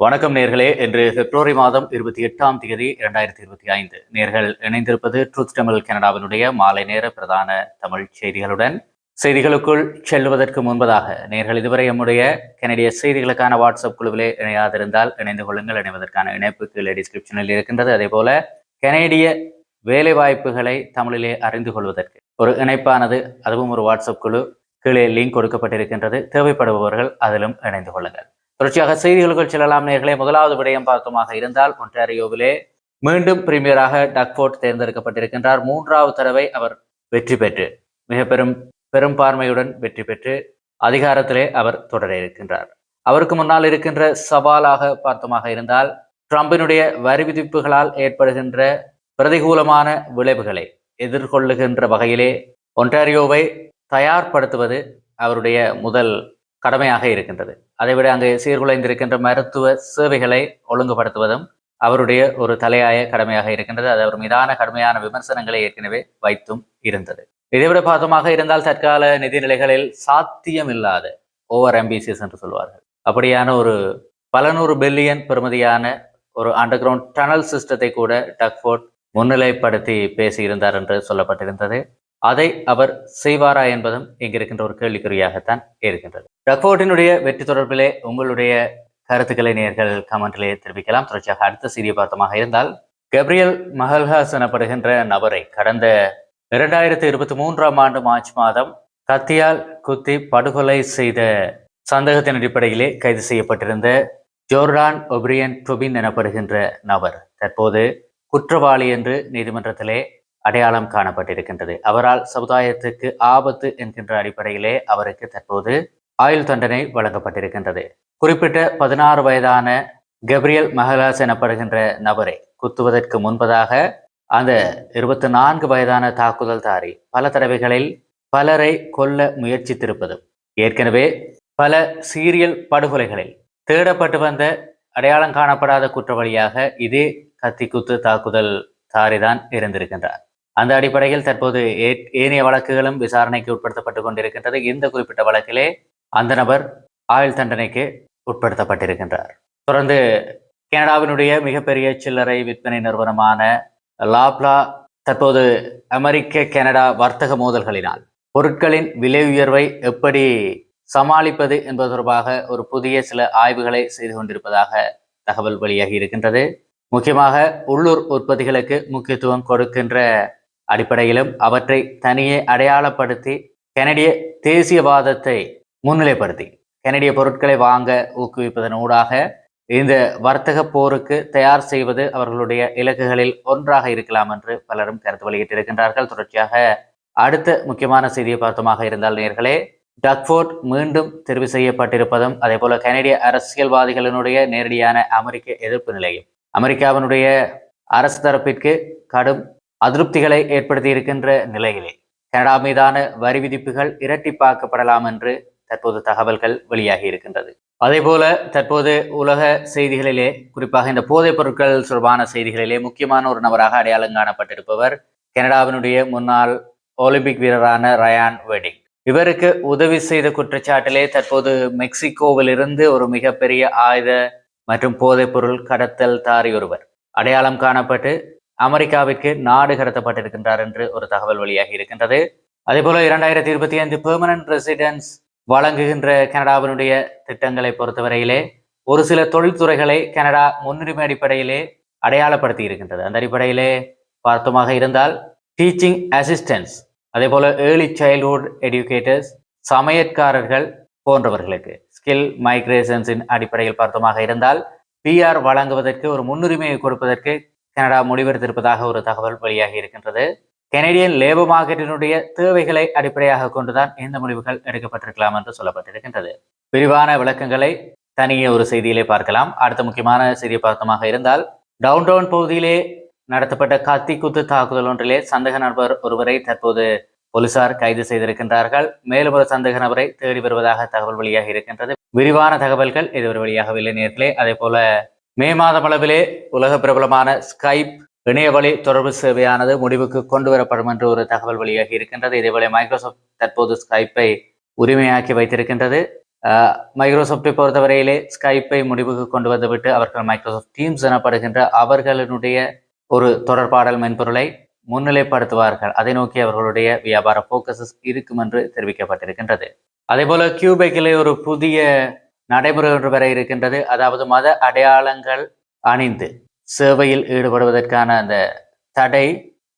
வணக்கம் நேர்களே. இன்று பிப்ரவரி மாதம் இருபத்தி எட்டாம் தேதி இரண்டாயிரத்தி இருபத்தி ஐந்து. நேர்கள் இணைந்திருப்பது ட்ரூத் தமிழ் கனடாவினுடைய மாலை நேர பிரதான தமிழ் செய்திகளுடன். செய்திகளுக்குள் செல்வதற்கு முன்பதாக நேர்கள் இதுவரை நம்முடைய கனடிய செய்திகளுக்கான வாட்ஸ்அப் குழுவிலே இணையாதிருந்தால் இணைந்து கொள்ளுங்கள். இணைவதற்கான இணைப்பு கீழே டிஸ்கிரிப்ஷனில் இருக்கின்றது. அதே போல கனேடிய வேலை வாய்ப்புகளை தமிழிலே அறிந்து கொள்வதற்கு ஒரு இணைப்பானது அதுவும் ஒரு வாட்ஸ்அப் குழு. கீழே லிங்க் கொடுக்கப்பட்டிருக்கின்றது. தேவைப்படுபவர்கள் அதிலும் இணைந்து கொள்ளுங்கள். தொடர்ச்சியாக செய்திகளுக்குள் செல்லலாம் நேர்களே. முதலாவது விடயம் பார்த்தோமாக இருந்தால் ஒன்டாரியோவிலே மீண்டும் பிரீமியராக டக்ஃபோர்ட் தேர்ந்தெடுக்கப்பட்டிருக்கின்றார். மூன்றாவது தடவை அவர் வெற்றி பெற்று மிக பெரும் பெரும்பான்மையுடன் வெற்றி பெற்று அதிகாரத்திலே அவர் தொடர இருக்கின்றார். அவருக்கு முன்னால் இருக்கின்ற சவாலாக பார்த்தோமாக இருந்தால் ட்ரம்பினுடைய வரி விதிப்புகளால் ஏற்படுகின்ற பிரதிகூலமான விளைவுகளை எதிர்கொள்ளுகின்ற வகையிலே ஒன்டாரியோவை தயார்படுத்துவது அவருடைய முதல் கடமையாக இருக்கின்றது. அதைவிட அங்கே சீர்குலைந்திருக்கின்ற மருத்துவ சேவைகளை ஒழுங்குபடுத்துவதும் அவருடைய ஒரு தலையாய கடமையாக இருக்கின்றது. அது அவர் மீதான கடுமையான விமர்சனங்களை ஏற்கனவே வைத்தும் இருந்தது. இதைவிட பார்த்தமாக இருந்தால் தற்கால நிதிநிலைகளில் சாத்தியமில்லாத ஓவர் எம்பிசிஎஸ் என்று சொல்வார்கள். அப்படியான ஒரு பல நூறு பில்லியன் பெறுமதியான ஒரு அண்டர் கிரவுண்ட் டனல் சிஸ்டத்தை கூட டக்ஃபோர்ட் முன்னிலைப்படுத்தி பேசியிருந்தார் என்று சொல்லப்பட்டிருந்தது. அதை அவர் செய்வாரா என்பதும் இங்கிருக்கின்ற ஒரு கேள்விக்குறியாகத்தான் இருக்கின்றது. ரக்ஃபோர்டினுடைய வெற்றி தொடர்பிலே உங்களுடைய கருத்துக்களை நேர்கள் கமெண்ட்லேயே தெரிவிக்கலாம். தொடர்ச்சியாக அடுத்த செய்தியை பார்த்தமாக இருந்தால் கப்ரியல் மஹல்ஹாஸ் எனப்படுகின்ற நபரை கடந்த இரண்டாயிரத்தி இருபத்தி மூன்றாம் ஆண்டு மார்ச் மாதம் கத்தியால் குத்தி படுகொலை செய்த சந்தேகத்தின் அடிப்படையிலே கைது செய்யப்பட்டிருந்த ஜோர்டான் ஒப்ரியன் டுபின் எனப்படுகின்ற நபர் தற்போது குற்றவாளி என்று நீதிமன்றத்திலே அடையாளம் காணப்பட்டிருக்கின்றது. அவரால் சமுதாயத்துக்கு ஆபத்து என்கின்ற அடிப்படையிலே அவருக்கு தற்போது ஆயுள் தண்டனை வழங்கப்பட்டிருக்கின்றது. குறிப்பிட்ட பதினாறு வயதான கப்ரியல் மஹலாஸ் எனப்படுகின்ற நபரை குத்துவதற்கு முன்பதாக அந்த இருபத்தி நான்கு வயதான தாக்குதல்தாரி பல தடவைகளில் பலரை கொல்ல முயற்சித்திருப்பதும் ஏற்கனவே பல சீரியல் படுகொலைகளில் தேடப்பட்டு வந்த அடையாளம் காணப்படாத குற்றவாளியாக இதே கத்தி குத்து தாக்குதல் தாரிதான் இருந்திருக்கின்றார். அந்த அடிப்படையில் தற்போது ஏனைய வழக்குகளும் விசாரணைக்கு உட்படுத்தப்பட்டு கொண்டிருக்கின்றது. இந்த குறிப்பிட்ட வழக்கிலே அந்த நபர் ஆயுள் தண்டனைக்கு உட்படுத்தப்பட்டிருக்கின்றார். தொடர்ந்து கனடாவினுடைய மிகப்பெரிய சில்லறை விற்பனை நிறுவனமான லாப்லா தற்போது அமெரிக்க கனடா வர்த்தக மோதல்களினால் பொருட்களின் விலை உயர்வை எப்படி சமாளிப்பது என்பது தொடர்பாக ஒரு புதிய சில ஆய்வுகளை செய்து கொண்டிருப்பதாக தகவல் வெளியாகி இருக்கின்றது. முக்கியமாக உள்ளூர் உற்பத்திகளுக்கு முக்கியத்துவம் கொடுக்கின்ற அடிப்படையிலும் அவற்றை தனியே அடையாளப்படுத்தி கனடிய தேசியவாதத்தை முன்னிலைப்படுத்தி கனடிய பொருட்களை வாங்க ஊக்குவிப்பதன் ஊடாக இந்த வர்த்தக போருக்கு தயார் செய்வது அவர்களுடைய இலக்குகளில் ஒன்றாக இருக்கலாம் என்று பலரும் கருத்து வெளியிட்டிருக்கின்றார்கள். தொடர்ச்சியாக அடுத்த முக்கியமான செய்தியை பார்த்தமாக இருந்தால் நேர்களே டக்ஃபோர்ட் மீண்டும் தெரிவு செய்யப்பட்டிருப்பதும் அதே போல கனடிய அரசியல்வாதிகளினுடைய நேரடியான அமெரிக்க எதிர்ப்பு நிலையும் அமெரிக்காவினுடைய அரசு தரப்பிற்கு கடும் அதிருப்திகளை ஏற்படுத்தி இருக்கின்ற நிலையிலே. கனடா மீதான வரி விதிப்புகள் இரட்டிப்பாக்கப்படலாம் என்று தற்போது தகவல்கள் வெளியாகி இருக்கின்றது. அதே போல தற்போது உலக செய்திகளிலே குறிப்பாக இந்த போதைப் பொருட்கள் தொடர்பான செய்திகளிலே முக்கியமான ஒரு நபராக அடையாளம் காணப்பட்டிருப்பவர் கனடாவினுடைய முன்னாள் ஒலிம்பிக் வீரரான ரயான் வெடிங். இவருக்கு உதவி செய்த குற்றச்சாட்டிலே தற்போது மெக்சிகோவிலிருந்து ஒரு மிகப்பெரிய ஆயுத மற்றும் போதைப்பொருள் கடத்தல் தாரி ஒருவர் அடையாளம் காணப்பட்டு அமெரிக்காவிற்கு நாடு கடத்தப்பட்டிருக்கின்றார் என்று ஒரு தகவல் வெளியாகி இருக்கின்றது. அதே போல இரண்டாயிரத்தி இருபத்தி ஐந்து பெர்மனன்ட் ரெசிடென்ஸ் வழங்குகின்ற கனடாவினுடைய திட்டங்களை பொறுத்தவரையிலே ஒரு சில தொழில்துறைகளை கனடா முன்னுரிமை அடிப்படையிலே அடையாளப்படுத்தி இருக்கின்றது. அந்த அடிப்படையிலே பார்த்தமாக இருந்தால் டீச்சிங் அசிஸ்டன்ஸ் அதே போல ஏர்லி சைல்ட்ஹுட் எடுக்கேட்டர்ஸ் சமையற்காரர்கள் போன்றவர்களுக்கு ஸ்கில் மைக்ரேஷன்ஸின் அடிப்படையில் பார்த்தோமாக இருந்தால் பிஆர் வழங்குவதற்கு ஒரு முன்னுரிமையை கொடுப்பதற்கு கனடா முடிவெடுத்திருப்பதாக ஒரு தகவல் வெளியாகி இருக்கின்றது. கெனடியன் லேபர் மார்க்கெட்டினுடைய தேவைகளை அடிப்படையாக கொண்டுதான் இந்த முடிவுகள் எடுக்கப்பட்டிருக்கலாம் என்று சொல்லப்பட்டிருக்கின்றது. விரிவான விளக்கங்களை தனியே ஒரு செய்தியிலே பார்க்கலாம். அடுத்த முக்கியமான செய்தியை பார்த்தமாக இருந்தால் டவுன் டவுன் பகுதியிலே நடத்தப்பட்ட கத்தி குத்து தாக்குதல் ஒன்றிலே சந்தேக நபர் ஒருவரை தற்போது போலீசார் கைது செய்திருக்கின்றார்கள். மேலும் ஒரு சந்தேக நபரை தேடி வருவதாக தகவல் வெளியாக இருக்கின்றது. விரிவான தகவல்கள் இதுவரை வெளியாகவில்லை நேர்களே. அதே போல மே மாதம் அளவிலே உலக பிரபலமான ஸ்கைப் இணையவழி தொடர்பு சேவையானது முடிவுக்கு கொண்டு வரப்படும் என்று ஒரு தகவல் வெளியாகி இருக்கின்றது. இதேபோல மைக்ரோசாஃப்ட் தற்போது ஸ்கைப்பை உரிமையாக்கி வைத்திருக்கின்றது. மைக்ரோசாஃப்டை பொறுத்தவரையிலே ஸ்கைப்பை முடிவுக்கு கொண்டு வந்துவிட்டு அவர்கள் மைக்ரோசாஃப்ட் டீம்ஸ் எனப்படுகின்ற அவர்களுடைய ஒரு தொடர்பாடல் மென்பொருளை முன்னிலைப்படுத்துவார்கள். அதை நோக்கி அவர்களுடைய வியாபார போக்கசஸ் இருக்கும் என்று தெரிவிக்கப்பட்டிருக்கின்றது. அதேபோல கியூபெக்கிலே ஒரு புதிய நடைமுறை ஒன்று வர இருக்கின்றது. அதாவது மத அடையாளங்கள் அணிந்து சேவையில் ஈடுபடுவதற்கான அந்த தடை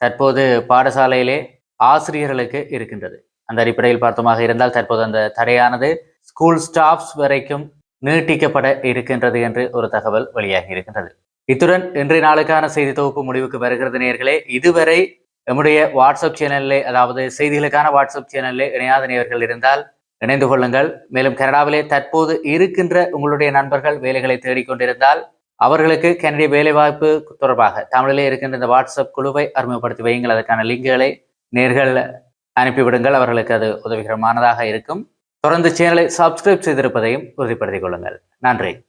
தற்போது பாடசாலையிலே ஆசிரியர்களுக்கு இருக்கின்றது. அந்த அடிப்படையில் பார்த்தோமாக இருந்தால் தற்போது அந்த தடையானது ஸ்கூல் ஸ்டாஃப்ஸ் வரைக்கும் நீட்டிக்கப்பட இருக்கின்றது என்று ஒரு தகவல் வெளியாகி இருக்கின்றது. இத்துடன் இன்றைய நாளுக்கான செய்தி தொகுப்பு முடிவுக்கு வருகிறது நேர்களே. இதுவரை நம்முடைய வாட்ஸ்அப் சேனல்லே அதாவது செய்திகளுக்கான வாட்ஸ்அப் சேனல்லே இணையாத நேயர்கள் இருந்தால் இணைந்து கொள்ளுங்கள். மேலும் கனடாவிலே தற்போது இருக்கின்ற உங்களுடைய நண்பர்கள் வேலைகளை தேடிக்கொண்டிருந்தால் அவர்களுக்கு கனடிய வேலைவாய்ப்பு தொடர்பாக தமிழிலே இருக்கின்ற இந்த வாட்ஸ்அப் குழுவை அறிமுகப்படுத்தி வையுங்கள். அதற்கான லிங்குகளை நேர்கள் அனுப்பிவிடுங்கள். அவர்களுக்கு அது உதவிகரமானதாக இருக்கும். தொடர்ந்து சேனலை சப்ஸ்கிரைப் செய்திருப்பதையும் உறுதிப்படுத்திக் கொள்ளுங்கள். நன்றி.